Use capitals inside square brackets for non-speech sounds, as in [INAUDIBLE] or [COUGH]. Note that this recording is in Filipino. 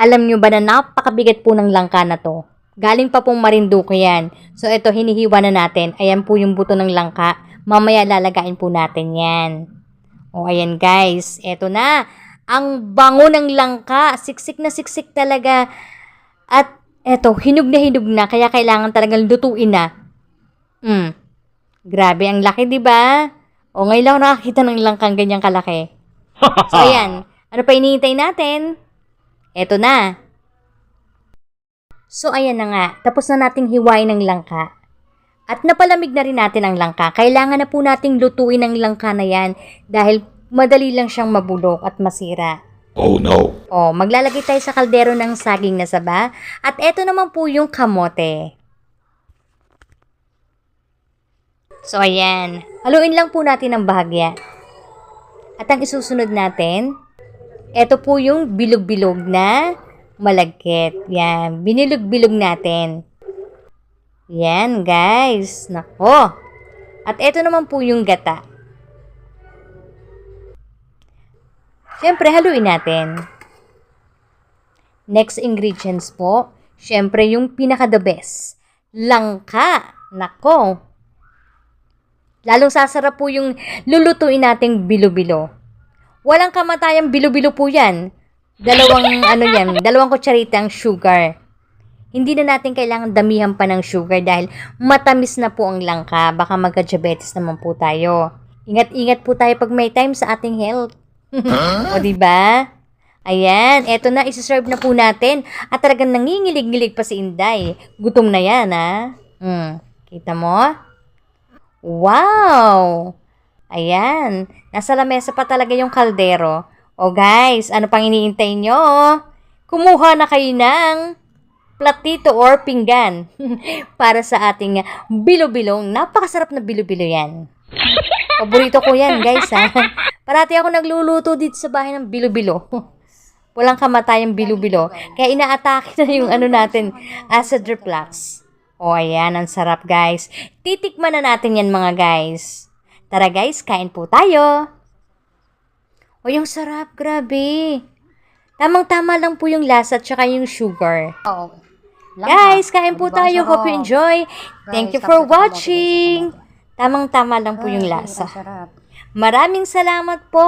Alam nyo ba na napakabigat po ng langka na to? Galing pa pong Marinduque yan. So ito, hinihiwa na natin. Ayan po yung buto ng langka. Mamaya lalagain po natin yan. O ayan guys, eto na. Ang bango ng langka. Siksik na siksik talaga. At eto, hinug na hinug na. Kaya kailangan talagang lutuin na. Hmm. Grabe, ang laki, di ba? O ngayon lang nakakita ng langkang ganyang kalaki. [LAUGHS] So ayan, ano pa hinihintay natin? Eto na. So ayan na nga, tapos na nating hiwain ng langka. At napalamig na rin natin ang langka. Kailangan na po nating lutuin ang langka na yan dahil madali lang siyang mabulok at masira. Oh no. O, maglalagay tayo sa kaldero ng saging na saba. At eto naman po yung kamote. So, ayan. Haluin lang po natin ang bahagya. At ang isusunod natin, eto po yung bilog-bilog na malagkit. Yan, binilog-bilog natin. Yan, guys. Nako. At eto naman po yung gata. Siyempre, haluin natin. Next ingredients po, siyempre yung pinaka-the best. Langka. Nako. Lalong sasarap po yung lulutuin nating bilo-bilo. Walang kamatayang bilo-bilo po yan. Dalawang [LAUGHS] ano yan, dalawang kutsaritang sugar. Hindi na natin kailangan damihan pa ng sugar dahil matamis na po ang langka. Baka magka-diabetes naman po tayo. Ingat-ingat po tayo pag may time sa ating health. [LAUGHS] o di ba? Ayan, eto na, isi-serve na po natin. At talagang nangingilig-ngilig pa si Inday. Gutom na yan, ha? Hmm, kita mo? Wow! Ayan, nasa lamesa pa talaga yung kaldero. O guys, ano pang iniintay nyo? Kumuha na kayo ng platito or pinggan [LAUGHS] para sa ating bilo-bilong. Napakasarap na bilo-bilo yan. Paborito ko yan, guys, ha? [LAUGHS] Parati ako nagluluto dito sa bahay ng bilo-bilo. [LAUGHS] Walang kamatayang bilo-bilo. Kaya inaatake na yung ano natin, acid reflux. O, ayan, ang sarap, guys. Titikman na natin yan, mga guys. Tara, guys, kain po tayo. O, yung sarap, grabe. Tamang-tama lang po yung lasa at saka yung sugar. Oo. Guys, kain po tayo. Hope you enjoy. Thank you for watching. Tamang-tama lang po yung lasa. Maraming salamat po.